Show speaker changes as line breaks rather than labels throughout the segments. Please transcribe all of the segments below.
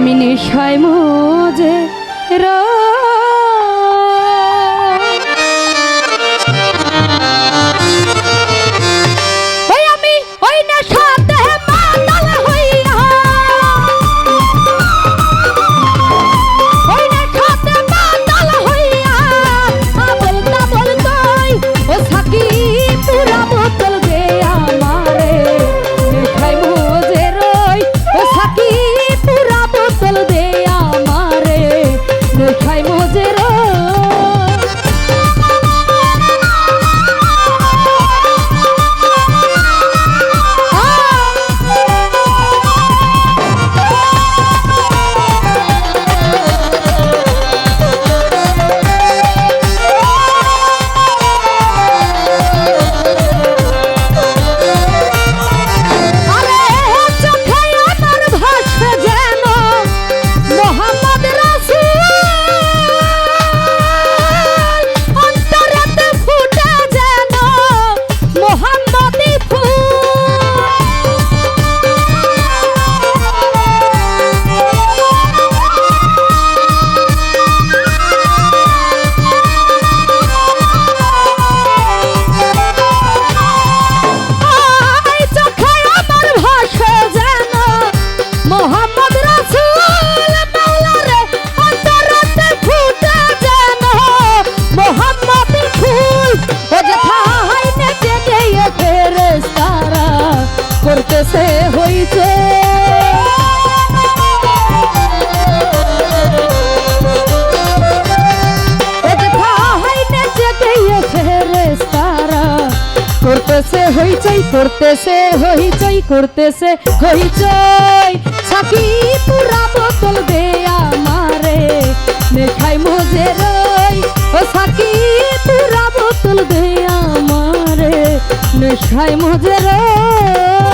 আমি নিশায় মজে রা হইছে। হইছে করতেছে হইচই করতেছে হইচই, করতেছে হই হইচই। সাকি পুরা বোতল দে আমারে নেখাই মজে রই। ও সাকি পুরা বোতল দে আমারে নেখাই মজে রই।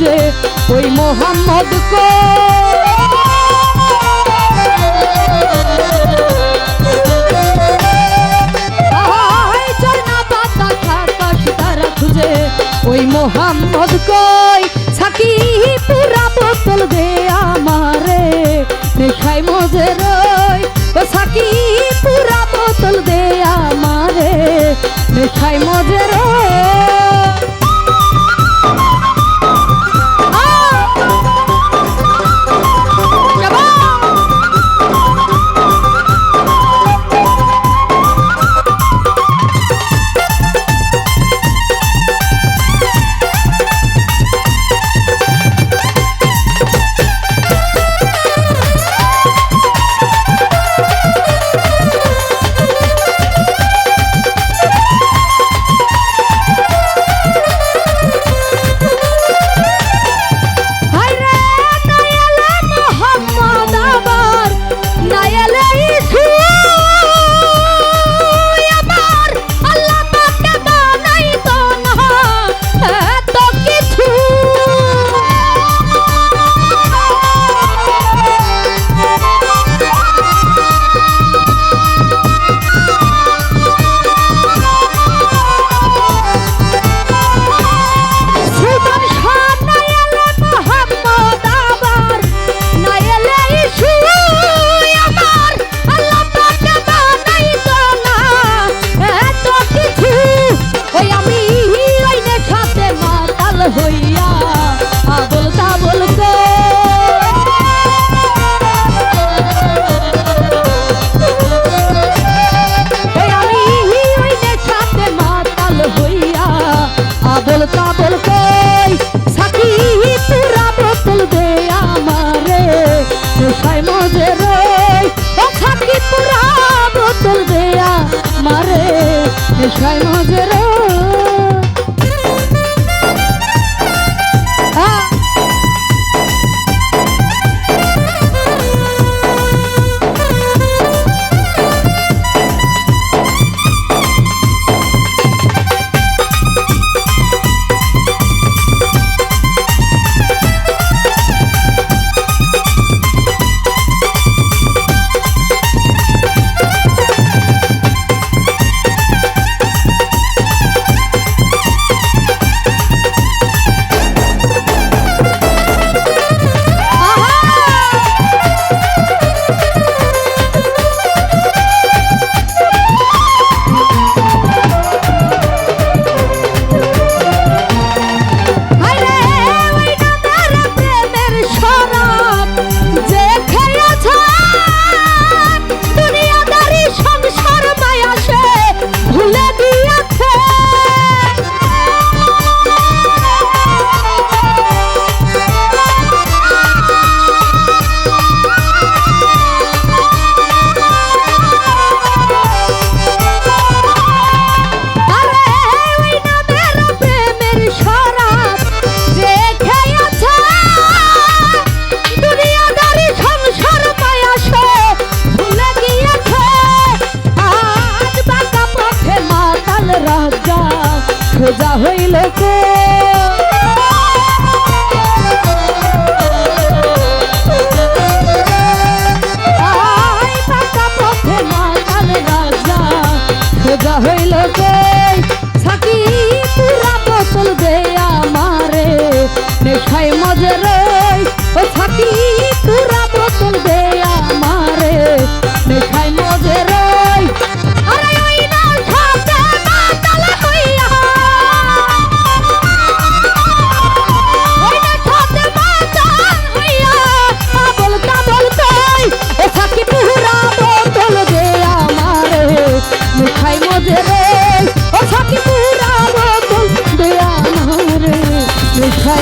যে ওই মোহাম্মদ কো। ওই মোহাম্মদ কই? সাকি পুরা বোতল দে আমারে দেখাই মজেরা নেশায় মজে সোজা হইল কো?